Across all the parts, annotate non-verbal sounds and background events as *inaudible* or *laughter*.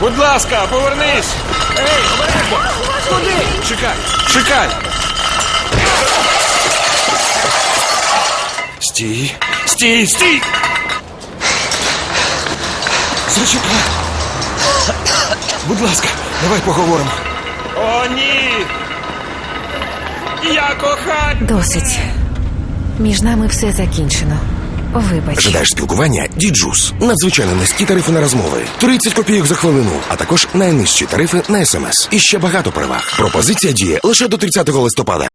Будь ласка, повернись! Ей, обережно! Куди? Чекай, чекай! Стій! Стій, стій! Зачекай! Будь ласка, давай поговоримо. О, ні! Я кохаю! Досить. Між нами все закінчено. Вибач. Жадаєш спілкування? Діджус. Надзвичайно низькі тарифи на розмови. 30 копійок за хвилину, а також найнижчі тарифи на смс. І ще багато переваг. Пропозиція діє лише до 30 листопада.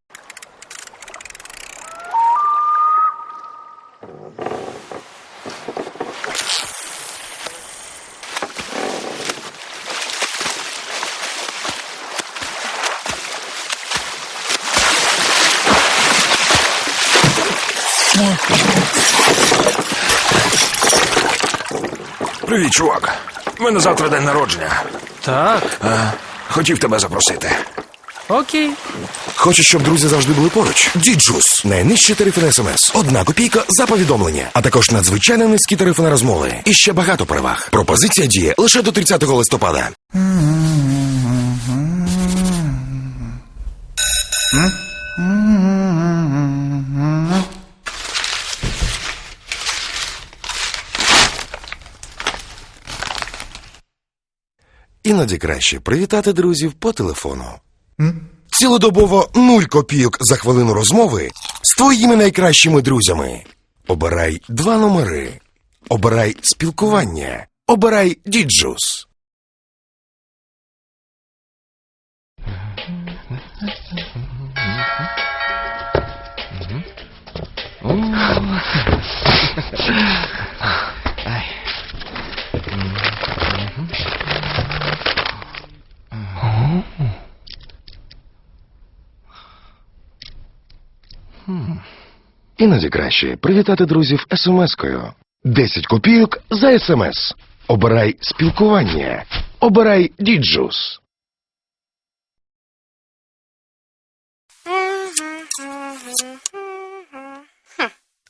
Привіт, чувак. У мене завтра день народження. Так, Е, хотів тебе запросити. окей. Хочеш, щоб друзі завжди були поруч? Діджус. Найнижчі тарифи на смс. Одна копійка за повідомлення, а також надзвичайно низькі тарифи на розмови. І ще багато переваг. Пропозиція діє лише до 30 листопада. Іноді краще привітати друзів по телефону. Цілодобово нуль копійок за хвилину розмови з твоїми найкращими друзями. Обирай два номери. Обирай спілкування. Обирай діджус. *laughs* Іноді краще привітати друзів смс-кою. 10 копійок за смс. Обирай спілкування. Обирай діджус.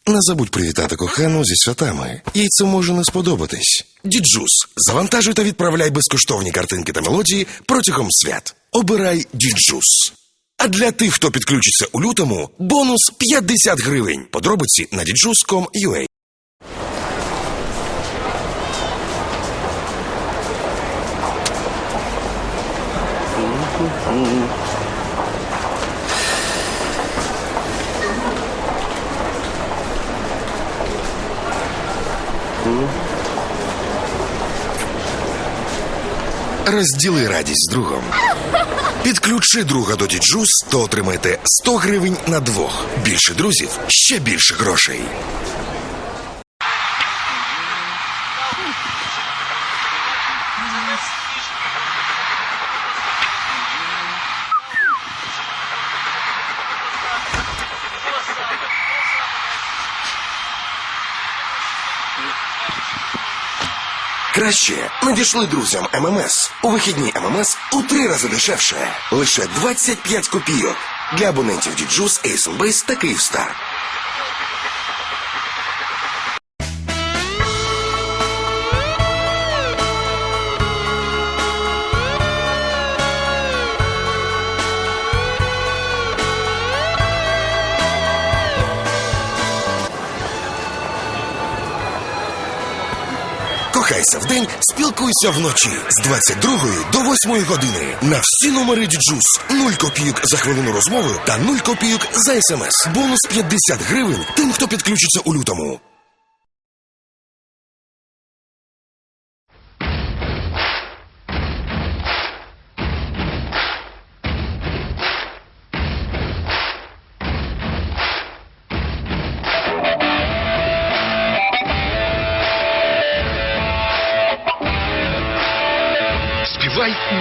Не забудь привітати кохану зі святами. Їй це може не сподобатись. Діджус. Завантажуй та відправляй безкоштовні картинки та мелодії протягом свят. Обирай діджус. А для тих, хто підключиться у лютому, бонус 50 гривень. Подробиці на djus.com.ua. Розділи радість з другом. *laughs* Підключи друга до діджус, то отримайте 100 гривень на двох. Більше друзів, ще більше грошей. Краще надійшли друзям ММС. У вихідні ММС у три рази дешевше. Лише 25 копійок. Для абонентів Діджус, Ейсенбейс та Київстар. Кохайся вдень, спілкуйся вночі з 22 до 8 години. На всі номери Діджус 0 копійок за хвилину розмови та 0 копійок за смс. Бонус 50 гривень тим, хто підключиться у лютому.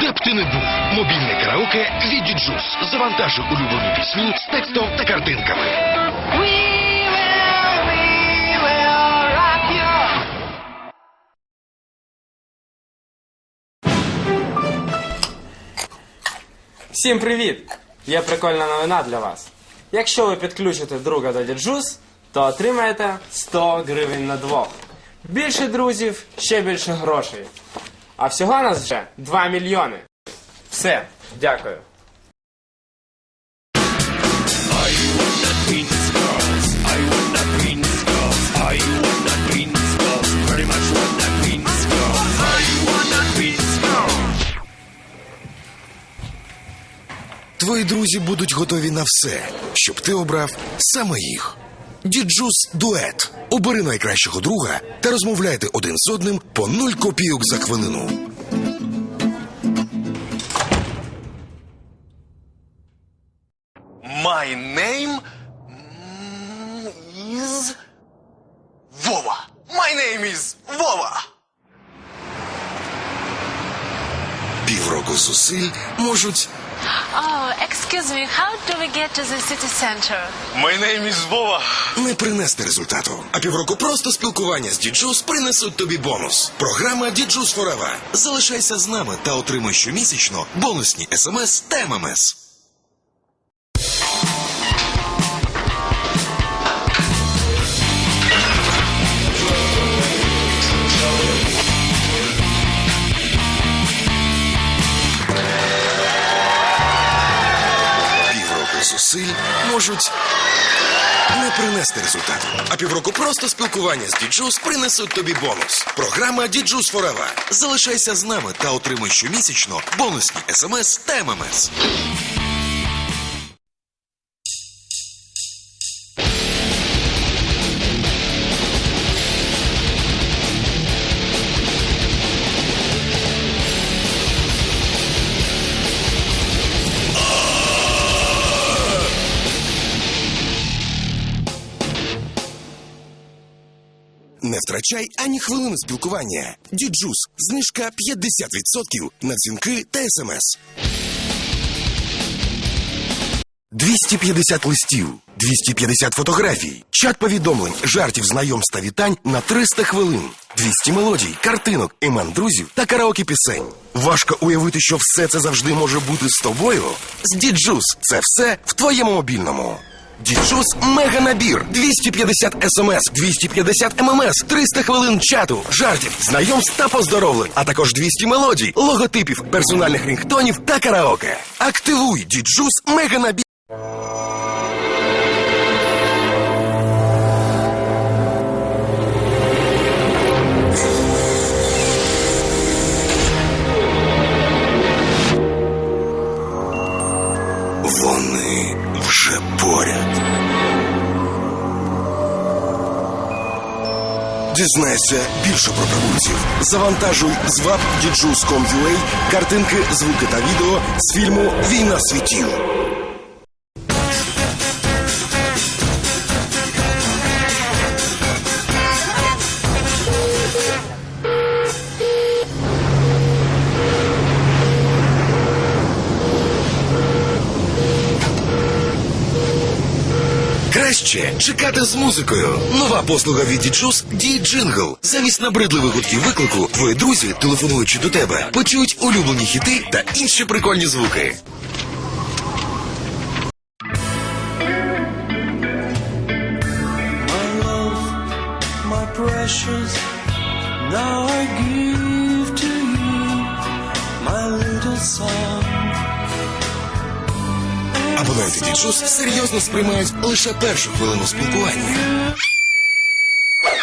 Де б ти не був. Мобільне караоке від Діджус. Завантажуй улюблену пісню з текстом та картинками. Всім привіт! Є прикольна новина для вас. Якщо ви підключите друга до Діджус, то отримаєте 100 гривень на двох. Більше друзів, ще більше грошей. А всього нас вже 2 мільйони. Все, дякую. Твої друзі будуть готові на все, щоб ти обрав саме їх. Діджус дует. Обери найкращого друга та розмовляйте один з одним по нуль копійок за хвилину. My name is Вова. My name is Вова. Півроку зусиль можуть excuse me, how do we get to the city center? My name is Вова. не принести результату. А півроку просто спілкування з Діджус принесуть тобі бонус. Програма Діджус Forever. Залишайся з нами та отримуй щомісячно бонусні смс та ММС. Можуть не принести результату. А півроку просто спілкування з Діджус принесуть тобі бонус. Програма Діджус Forever. Залишайся з нами та отримуй щомісячно бонусні смс та ММС. Втрачай ані хвилини спілкування. Діджус. Знижка 50% на дзвінки та смс. 250 листів, 250 фотографій, чат повідомлень, жартів, знайомств та вітань на 300 хвилин, 200 мелодій, картинок, імен друзів та караоке пісень. Важко уявити, що все це завжди може бути з тобою. З Діджус це все в твоєму мобільному. Діджус мега набір 250 смс, 250 ММС, 300 хвилин чату, жартів, знайомств та поздоровлень, а також 200 мелодій, логотипів, персональних рінгтонів та караоке. Активуй Діджус мега набір. Дізнайся більше про прибульців. Завантажуй з webdjus.com.ua картинки, звуки та відео з фільму Війна світів. Краще чекати з музикою. Нова послуга від Діджус Дій Джингл. Замість набридливих гудків виклику твої друзі, телефонуючи до тебе, почують улюблені хіти та інші прикольні звуки. Абоненти серйозно сприймають лише першу хвилину спілкування.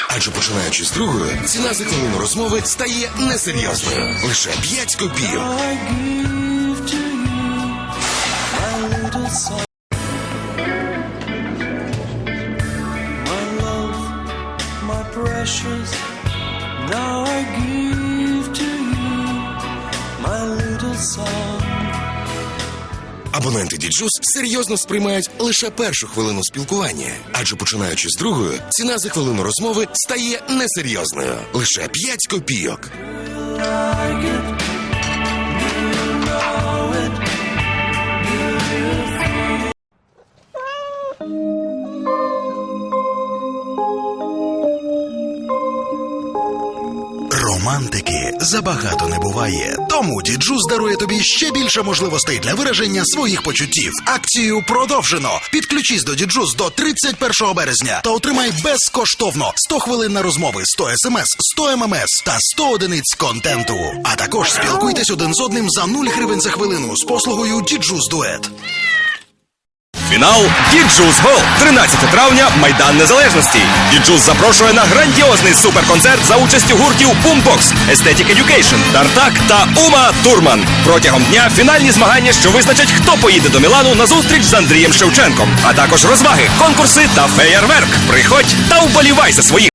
Адже починаючи з другої, ціна за хвилину розмови стає несерйозною. Лише 5 копійок. Абоненти Діджус серйозно сприймають лише першу хвилину спілкування, адже починаючи з другої, ціна за хвилину розмови стає несерйозною. Лише 5 копійок. Забагато не буває. Тому діджус дарує тобі ще більше можливостей для вираження своїх почуттів. Акцію продовжено. Підключись до діджус до 31 березня та отримай безкоштовно 100 хвилин на розмови, 100 смс, 100 ммс та 100 одиниць контенту. А також спілкуйтесь один з одним за 0 гривень за хвилину з послугою Діджус Дует. Фінал Діджус Гол 13 травня Майдан Незалежності. Діджус запрошує на грандіозний суперконцерт за участю гуртів Boombox, Aesthetic Education, Тартак та Ума Турман. Протягом дня фінальні змагання, що визначать, хто поїде до Мілану на зустріч з Андрієм Шевченком, а також розваги, конкурси та феєрверк. Приходь та вболівай за своїх.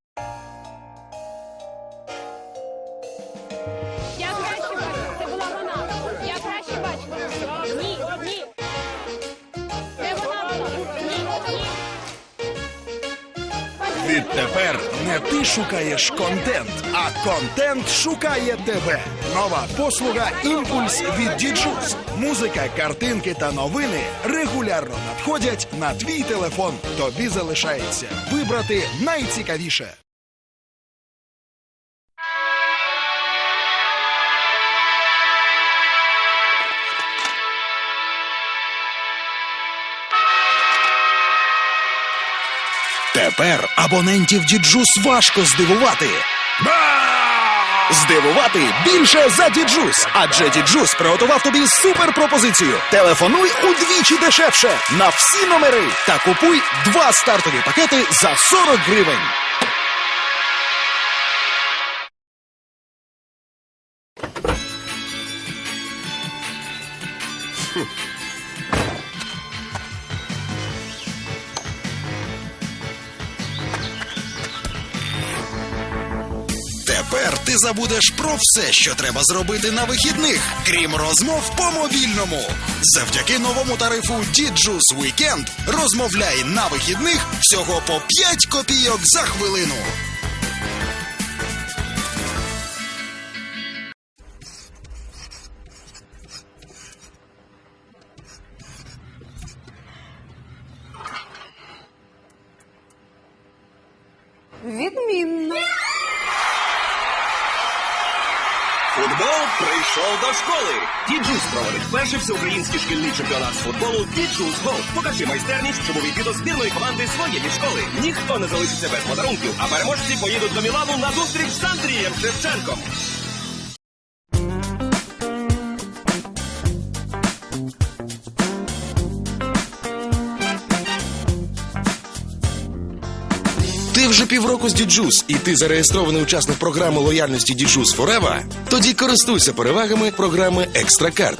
Шукаєш контент, а контент шукає тебе. Нова послуга Імпульс від Діджус. Музика, картинки та новини регулярно надходять на твій телефон. Тобі залишається вибрати найцікавіше. Тепер абонентів Діджус важко здивувати. Здивувати більше за Діджус, адже Діджус приготував тобі суперпропозицію. Телефонуй удвічі дешевше на всі номери та купуй два стартові пакети за 40 гривень. Тепер ти забудеш про все, що треба зробити на вихідних, крім розмов по мобільному. Завдяки новому тарифу Діджус Weekend розмовляй на вихідних всього по 5 копійок за хвилину. Відмінно. Футбол прийшов до школи. Діджус проводить перший всеукраїнський шкільний чемпіонат з футболу Діджус Гол. Покажи майстерність, щоб увійти до збірної команди своєї школи. Ніхто не залишиться без подарунків, а переможці поїдуть до Мілану на зустріч з Андрієм Шевченком. Ти вже півроку з Діджус, і ти зареєстрований учасник програми лояльності Діджус Forever? Тоді користуйся перевагами програми Екстракарт.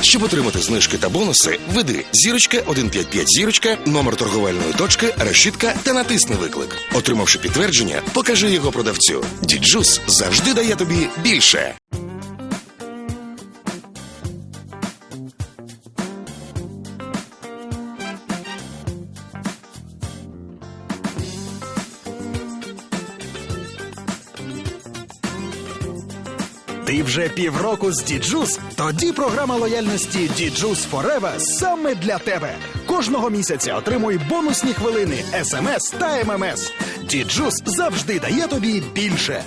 Щоб отримати знижки та бонуси, введи зірочка 155 зірочка, номер торговельної точки, решітка та натисни виклик. Отримавши підтвердження, покажи його продавцю. Діджус завжди дає тобі більше. Ти вже півроку з Діджус? Тоді програма лояльності Діджус Forever саме для тебе. Кожного місяця отримуй бонусні хвилини, смс та ММС. Діджус завжди дає тобі більше.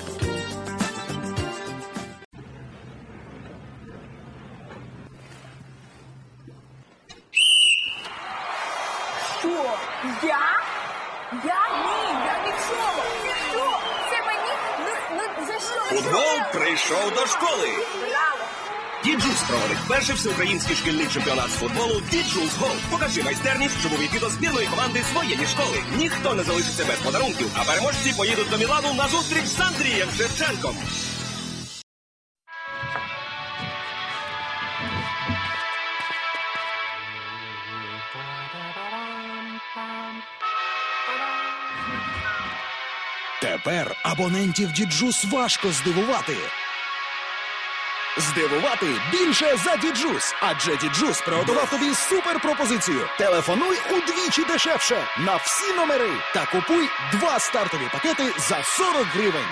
Що? Я? Я? Ні, я нічого. Що? Це мені? Ну, ну за що? Футбол прийшов до школи. Діджус проводить перший всеукраїнський шкільний чемпіонат з футболу Діджус Гол. Покажи майстерність, увійти до збірної команди своєї школи. Ніхто не залишиться без подарунків, а переможці поїдуть до Мілану на зустріч з Андрієм Шевченком. Тепер абонентів Діджус важко здивувати. Здивувати більше за Діджус, адже Діджус приготував тобі суперпропозицію. Телефонуй удвічі дешевше на всі номери та купуй два стартові пакети за 40 гривень.